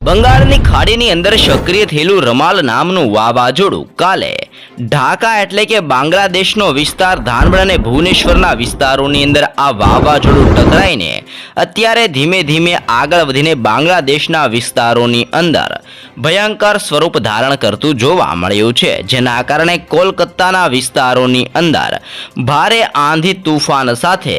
બંગાળની ખાડીની અંદર સક્રિય થયેલું રમાલ નામનું વાવાઝોડું કાલે ઢાકા એટલે કે બાંગ્લાદેશનો વિસ્તાર ધાનબડ અને ભુવનેશ્વરના વિસ્તારોની અંદર આ વાવાઝોડું ટકરાઈને અત્યારે ધીમે ધીમે આગળ વધીને બાંગ્લાદેશના વિસ્તારોની અંદર ભયંકર સ્વરૂપ ધારણ કરતું જોવા મળ્યું છે, જેના કારણે કોલકાતાના વિસ્તારોની અંદર ભારે આંધી તુફાન સાથે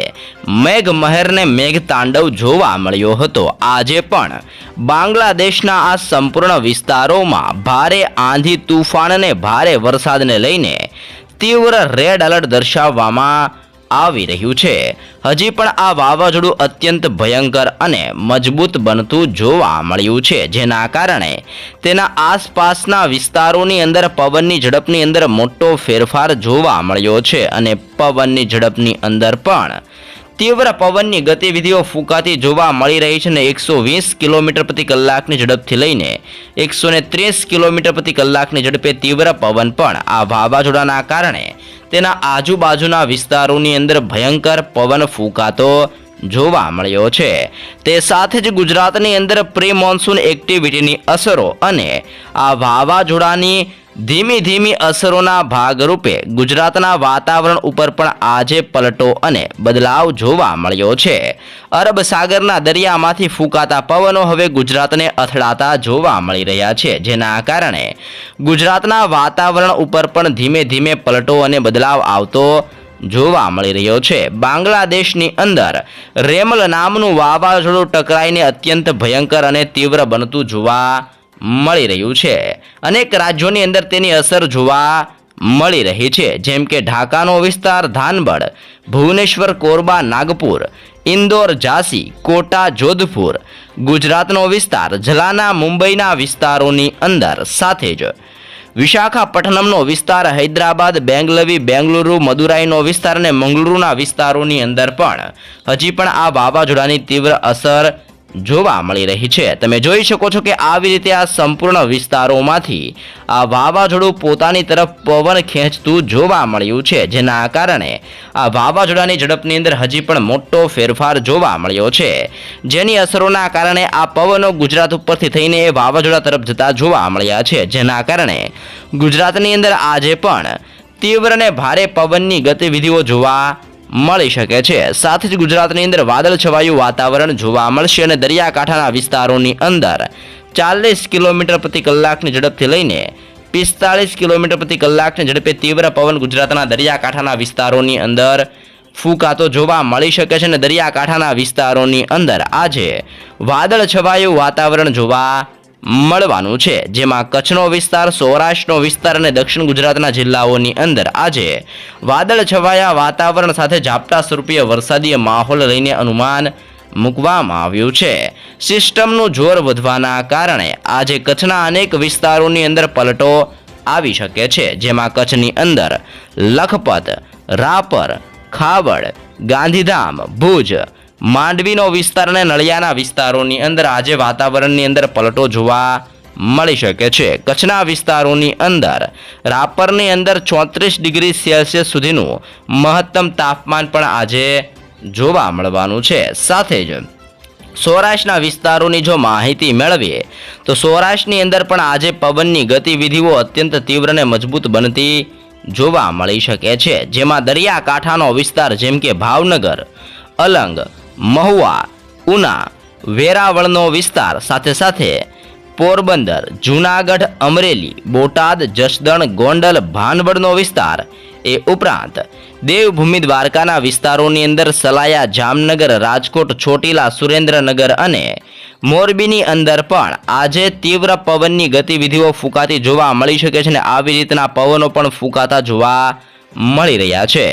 મેઘમહેરને મેઘતાંડવ જોવા મળ્યો હતો. આજે પણ બાંગ્લાદેશના આ સંપૂર્ણ વિસ્તારોમાં ભારે આંધી તુફાન અને ભારે વરસાદને લઈને તીવ્ર રેડ એલર્ટ દર્શાવવામાં આવી રહ્યું છે. હજી પણ આ વાવાઝોડું અત્યંત ભયંકર અને મજબૂત બનતું જોવા મળ્યું છે, જેના કારણે તેના આસપાસના વિસ્તારોની અંદર પવનની ઝડપની અંદર મોટો ફેરફાર જોવા મળ્યો છે અને પવનની ઝડપની અંદર પણ તીવ્ર પવનની ગતિવિધિઓ ફૂંકાતી જોવા મળી રહી છે અને એકસો વીસ કિલોમીટર પ્રતિ કલાકની ઝડપથી લઈને એકસો ને ત્રીસ કિલોમીટર પ્રતિ કલાકની ઝડપે તીવ્ર પવન પણ આ વાવાઝોડાના કારણે તેના આજુબાજુના વિસ્તારોની અંદર ભયંકર પવન ફૂંકાતો જોવા મળ્યો છે. તે સાથે જ ગુજરાતની અંદર પ્રી મોન્સૂન એક્ટિવિટીની અસરો અને આ વાવાઝોડાની ધીમી ધીમી અસરોના ભાગરૂપે ગુજરાતના વાતાવરણ ઉપર પણ આજે પલટો અને બદલાવ જોવા મળ્યો છે. અરબ સાગરના દરિયામાંથી ફૂંકાતા પવનો હવે ગુજરાતને અથડાતા જોવા મળી રહ્યા છે. જેના કારણે ગુજરાતના વાતાવરણ ઉપર પણ ધીમે ધીમે પલટો અને બદલાવ આવતો જોવા મળી રહ્યો છે. બાંગ્લાદેશની અંદર રેમલ નામનું વાવાઝોડું ટકરાઈને અત્યંત ભયંકર અને તીવ્ર બનતું જોવા મળી રહ્યું છે. અનેક રાજ્યોની અંદર તેની અસર જોવા મળી રહી છે. જેમ કે ઢાકાનો વિસ્તાર ધાનબડ, ભુવનેશ્વર, કોરબા, નાગપુર, ઇન્દોર, ઝાંસી, કોટા, જોધપુર, ગુજરાતનો વિસ્તાર જલાના મુંબઈના વિસ્તારોની અંદર સાથે જ વિશાખાપટ્ટનમનો વિસ્તાર હૈદરાબાદ, બેંગલવી, બેંગલુરુ, મદુરાઈનો વિસ્તાર અને મંગલુરુના વિસ્તારોની અંદર પણ. હજી પણ આ વાવાઝોડાની તીવ્ર અસર જોવા મળી રહી છે. તમે જોઈ શકો છો કે આવી રીતે આ સંપૂર્ણ વિસ્તારોમાંથી આ વાવાઝોડું પોતાની તરફ પવન ખેંચતું જોવા મળ્યું છે. જેના કારણે આ વાવાઝોડાની ઝડપની અંદર હજી પણ મોટો ફેરફાર જોવા મળ્યો છે. જેની અસરોના કારણે આ પવનો ગુજરાત ઉપરથી થઈને એ વાવાઝોડા તરફ જતા જોવા મળ્યા છે. જેના કારણે ગુજરાતની અંદર આજે પણ તીવ્ર અને ભારે પવનની ગતિવિધિઓ જોવા મળી શકે છે. સાથે જ ગુજરાતની અંદર વાદળ છવાયું વાતાવરણ જોવા મળશે અને દરિયાકાંઠાના વિસ્તારોની અંદર ચાલીસ કિલોમીટર પ્રતિ કલાકની ઝડપથી લઈને પિસ્તાળીસ કિલોમીટર પ્રતિ કલાકની ઝડપે તીવ્ર પવન ગુજરાતના દરિયાકાંઠાના વિસ્તારોની અંદર ફૂંકાતો જોવા મળી શકે છે અને દરિયાકાંઠાના વિસ્તારોની અંદર આજે વાદળ છવાયું વાતાવરણ જોવા મળવાનું છે, જેમાં કચ્છનો વિસ્તાર, સૌરાષ્ટ્રનો વિસ્તાર અને દક્ષિણ ગુજરાતના જિલ્લાઓની અંદર આજે વાદળ છવાયા વાતાવરણ સાથે ઝાપટા સ્વરૂપીય વરસાદીય માહોલ લઈને અનુમાન મૂકવામાં આવ્યું છે. સિસ્ટમનું જોર વધવાના કારણે આજે કચ્છના અનેક વિસ્તારોની અંદર પલટો આવી શકે છે, જેમાં કચ્છની અંદર લખપત, રાપર, ખાવડ, ગાંધીધામ, ભુજ માંડવીનો વિસ્તાર અને નળિયાના વિસ્તારોની અંદર આજે વાતાવરણની અંદર પલટો જોવા મળી શકે છે. કચ્છના વિસ્તારોની અંદર રાપરની અંદર ચોત્રીસ ડિગ્રી સેલ્સિયસ સુધીનું મહત્તમ તાપમાન પણ આજે જોવા મળવાનું છે. સાથે જ સૌરાષ્ટ્રના વિસ્તારોની જો માહિતી મેળવીએ, તો સૌરાષ્ટ્રની અંદર પણ આજે પવનની ગતિવિધિઓ અત્યંત તીવ્ર અને મજબૂત બનતી જોવા મળી શકે છે. જેમાં દરિયાકાંઠાનો વિસ્તાર જેમ કે ભાવનગર, અલંગ મહુવા, ઉના, વેરાવળનો વિસ્તાર સાથે સાથે પોરબંદર, જૂનાગઢ, અમરેલી, બોટાદ, જસદણ, ગોંડલ, ભાનવડનો વિસ્તાર એ ઉપરાંત દેવભૂમિ દ્વારકાના વિસ્તારોની અંદર સલાયા જામનગર, રાજકોટ, ચોટીલા, સુરેન્દ્રનગર અને મોરબીની અંદર પણ આજે તીવ્ર પવનની ગતિવિધિઓ ફૂંકાતી જોવા મળી શકે છે અને આવી રીતના પવનો પણ ફૂંકાતા જોવા મળી રહ્યા છે.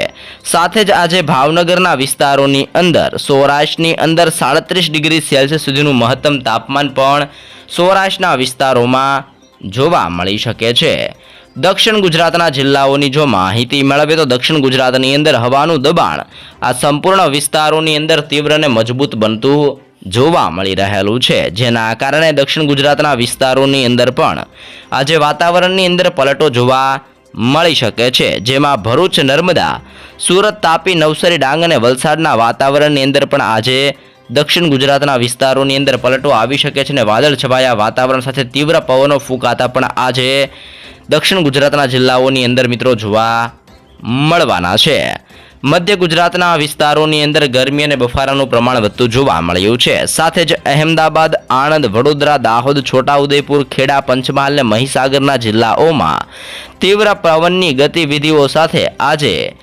સાથે જ આજે ભાવનગરના વિસ્તારોની અંદર સૌરાષ્ટ્રની અંદર સાડત્રીસ ડિગ્રી સેલ્સિયસ સુધીનું મહત્તમ તાપમાન પણ સૌરાષ્ટ્રના વિસ્તારોમાં જોવા મળી શકે છે. દક્ષિણ ગુજરાતના જિલ્લાઓની જો માહિતી મેળવીએ તો દક્ષિણ ગુજરાતની અંદર હવાનું દબાણ આ સંપૂર્ણ વિસ્તારોની અંદર તીવ્ર અને મજબૂત બનતું જોવા મળી રહેલું છે. જેના કારણે દક્ષિણ ગુજરાતના વિસ્તારોની અંદર પણ આજે વાતાવરણની અંદર પલટો જોવા મળી શકે છે. જેમાં ભરૂચ, નર્મદા, સુરત તાપી, નવસારી, ડાંગ અને વલસાડના વાતાવરણની અંદર પણ આજે દક્ષિણ ગુજરાતના વિસ્તારોની અંદર પલટો આવી શકે છે અને વાદળ છવાયા વાતાવરણ સાથે તીવ્ર પવનો ફૂંકાતા પણ આજે દક્ષિણ ગુજરાતના જિલ્લાઓની અંદર મિત્રો જોવા મળવાના છે. મધ્ય ગુજરાતના વિસ્તારોની અંદર ગરમી અને બફારાનું પ્રમાણ વધતું જોવા મળ્યું છે. સાથે જ અહેમદાબાદ, આણંદ, વડોદરા, દાહોદ, છોટાઉદેપુર, ખેડા, પંચમહાલ અને મહીસાગરના જિલ્લાઓમાં તીવ્ર પવનની ગતિવિધિઓ સાથે આજે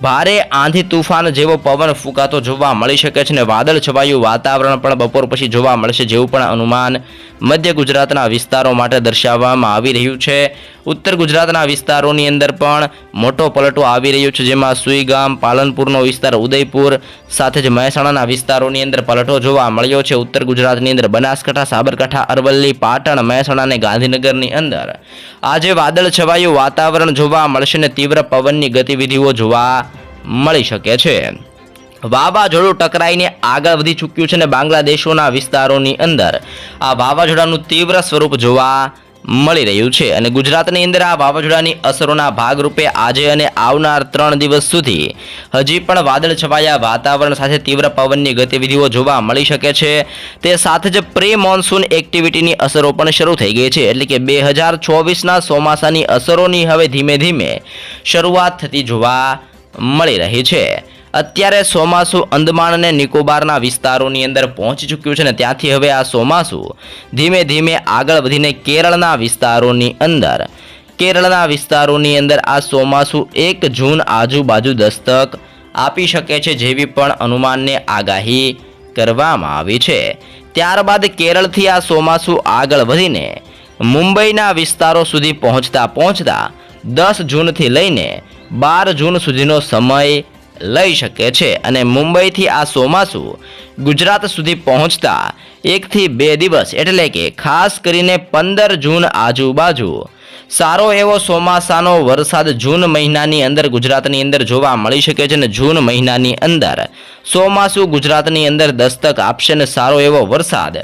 ભારે આંધી તુફાન જેવો પવન ફૂંકાતો જોવા મળી શકે છે અને વાદળ છવાયું વાતાવરણ પણ બપોર પછી જોવા મળશે જેવું પણ અનુમાન મધ્ય ગુજરાતના વિસ્તારો માટે દર્શાવવામાં આવી રહ્યું છે. ઉત્તર ગુજરાતના વિસ્તારોની અંદર પણ મોટો પલટો આવી રહ્યો છે, જેમાં સુઈગામ પાલનપુરનો વિસ્તાર, ઉદયપુર સાથે જ મહેસાણાના વિસ્તારોની અંદર પલટો જોવા મળ્યો છે. ઉત્તર ગુજરાતની અંદર બનાસકાંઠા, સાબરકાંઠા, અરવલ્લી, પાટણ, મહેસાણા અને ગાંધીનગરની અંદર આજે વાદળ છવાયું વાતાવરણ જોવા મળશે અને તીવ્ર પવનની ગતિવિધિઓ જોવા મળી શકે છે. વાવાઝોડું ટકરાઈને આગળ વધી ચૂક્યું છે અને બાંગ્લાદેશોના વિસ્તારોની અંદર. આ વાવાઝોડાનું તીવ્ર સ્વરૂપ જોવા મળી રહ્યું છે અને ગુજરાતની અંદર આ વાવાઝોડાની અસરોના ભાગરૂપે આજે અને આવનાર ત્રણ દિવસ સુધી હજી પણ વાદળ છવાયા વાતાવરણ સાથે તીવ્ર પવનની ગતિવિધિઓ જોવા મળી શકે છે. તે સાથે જ પ્રી મોન્સૂન એક્ટિવિટીની અસરો પણ શરૂ થઈ ગઈ છે. એટલે કે બે હજાર ચોવીસના ચોમાસાની અસરોની હવે ધીમે ધીમે શરૂઆત થતી જોવા મળી રહી છે. અત્યારે ચોમાસું અંદમાન અને નિકોબારના વિસ્તારોની અંદર પહોંચી ચૂક્યું છે ને ત્યાંથી હવે આ ચોમાસું ધીમે ધીમે આગળ વધીને કેરળના વિસ્તારોની અંદર, કેરળના વિસ્તારોની અંદર આ ચોમાસું એક જૂન આજુબાજુ દસ્તક આપી શકે છે જેવી પણ અનુમાનને આગાહી કરવામાં આવી છે. ત્યારબાદ કેરળથી આ ચોમાસું આગળ વધીને મુંબઈના વિસ્તારો સુધી પહોંચતા પહોંચતા દસ જૂનથી લઈને બાર જૂન સુધીનો સમય લઈ શકે છે અને મુંબઈથી આ ચોમાસું ગુજરાત સુધી પહોંચતા એકથી બે દિવસ એટલે કે ખાસ કરીને પંદર જૂન આજુબાજુ. સારો એવો ચોમાસાનો વરસાદ જૂન મહિનાની અંદર ગુજરાતની અંદર જોવા મળી શકે છે અને જૂન મહિનાની અંદર ચોમાસું ગુજરાતની અંદર દસ્તક આપશે અને સારો એવો વરસાદ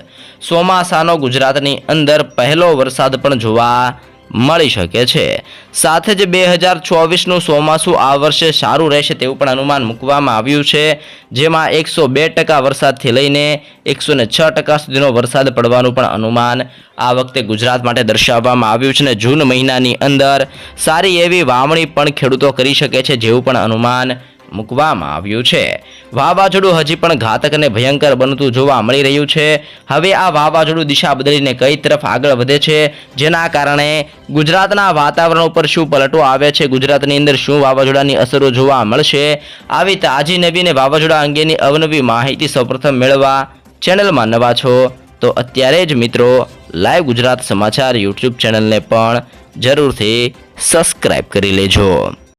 ચોમાસાનો ગુજરાતની અંદર પહેલો વરસાદ પણ જોવા મળી શકે છે. સાથે જ બે હજાર ચોવીસનું ચોમાસું આ વર્ષે સારું રહેશે તેવું પણ અનુમાન મૂકવામાં આવ્યું છે. જેમાં એકસો બે ટકા વરસાદથી લઈને એકસો છ ટકા સુધીનો વરસાદ પડવાનું પણ અનુમાન આ વખતે ગુજરાત માટે દર્શાવવામાં આવ્યું છે અને જૂન મહિનાની અંદર સારી એવી વાવણી પણ ખેડૂતો કરી શકે છે જેવું પણ અનુમાન મૂકવામાં આવ્યું છે. વાવાઝોડું હજી પણ ઘાતક અને ભયંકર બનતું જોવા મળી રહ્યું છે. હવે આ વાવાઝોડું દિશા બદલીને કઈ તરફ આગળ વધે છે? જેના કારણે ગુજરાતના વાતાવરણ ઉપર શું પલટો આવે છે? ગુજરાતની અંદર શું વાવાઝોડાની અસરો જોવા મળશે? આવી તાજી નવી અને વાવાઝોડા અંગેની અવનવી માહિતી સૌપ્રથમ મેળવવા ચેનલમાં નવા છો. તો અત્યારે જ મિત્રો, લાઈવ ગુજરાત સમાચાર યુટ્યુબ ચેનલને પણ જરૂરથી સબસ્ક્રાઈબ કરી લેજો.